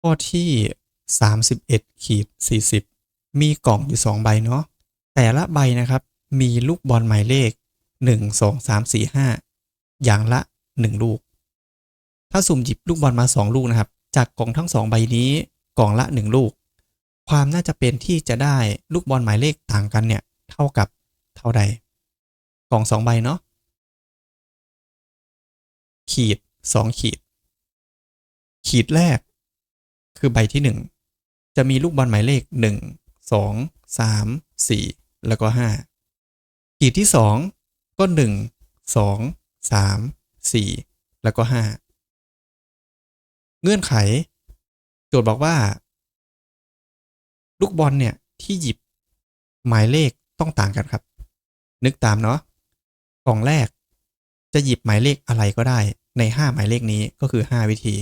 ข้อที่ 31ขีด40 มีกล่องอยู่ 2 ใบเนาะแต่ละใบนะครับมีลูกบอลหมายเลข 1 2 3 4 5 อย่างละ 1 ลูก ถ้าสุ่มหยิบลูกบอลมา 2 ลูกนะครับ จากกล่องทั้ง 2 ใบนี้กล่องละ 1 ลูก ความน่าจะเป็นที่จะได้ลูกบอลหมายเลขต่างกันเนี่ยเท่ากับเท่าใด กล่อง 2 ใบเนาะขีด 2 ขีด ขีดแรก คือใบที่ 1 จะมีลูกบอลหมายเลข 1 2 3 4 แล้วก็ 5 ขีดที่ 2 ก็ 1 2 3 4 แล้วก็ 5 เงื่อนไข โจทย์บอกว่า ลูกบอลเนี่ย ที่หยิบหมายเลขต้องต่างกันครับ นึกตามเนาะกล่องแรกจะหยิบหมายเลขอะไรก็ได้ใน 5 หมายเลขนี้ก็คือ 5 วิธี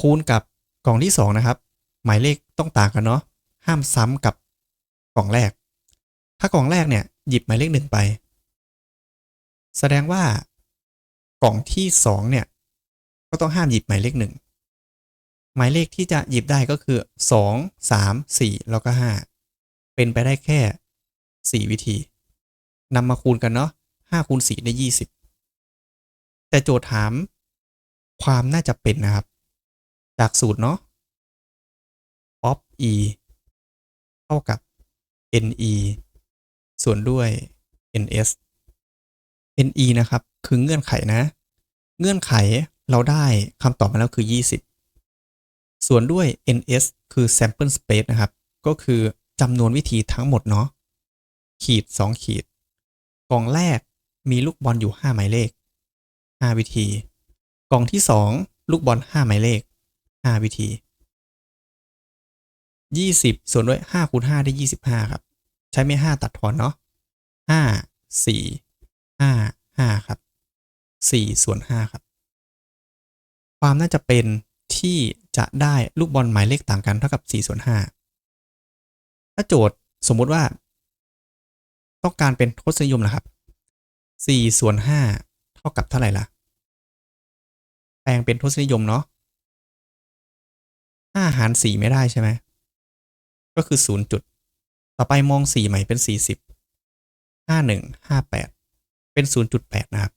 คูณกับกล่องที่ 2 นะครับ หมายเลขต้องต่างกันเนาะห้ามซ้ำกับกล่องแรก ถ้ากล่องแรกเนี่ยหยิบหมายเลขหนึ่งไป แสดงว่ากล่องที่ 2 เนี่ย ก็ต้องห้ามหยิบหมายเลขหนึ่งหมายเลขที่จะหยิบได้ก็คือ 2 3 4 แล้วก็ 5 เป็นไปได้แค่ 4 วิธีนำมาคูณกันเนาะ5คูณ4ได้ 20 แต่โจทย์ถามความน่าจะเป็นนะครับ จากสูตรเนาะ of e เท่ากับ ne ส่วนด้วย ns ne นะครับ คือเงื่อนไขนะ เงื่อนไขเราได้คำตอบมาแล้วคือ 20 ส่วนด้วย ns คือ sample space นะครับ ก็คือจำนวนวิธีทั้งหมดเนาะ ขีด 2 ขีด กล่องแรกมีลูกบอลอยู่ 5 หมายเลข 5 วิธี กล่องที่ 2 ลูกบอล 5 หมายเลข 5วิธี20ส่วนด้วย5คูณ5ได้25ครับ ใช้ไม่5ตัดทอนเนาะ5 4 5 5ครับ4ส่วน5ครับ ความน่าจะเป็นที่จะได้ลูกบอลหมายเลขต่างกันเท่ากับ4ส่วน5ถ้าโจทย์สมมุติว่า ต้องการเป็นทศนิยมนะครับ4ส่วน5เท่ากับเท่าไหร่ล่ะ แปลงเป็นทศนิยมเนาะ หารสี่ไม่ได้ใช่ไหม ก็คือศูนย์จุด ต่อไปมองสี่ใหม่เป็นสี่สิบห้าหนึ่งห้าแปดเป็นศูนย์จุดแปดนะครับ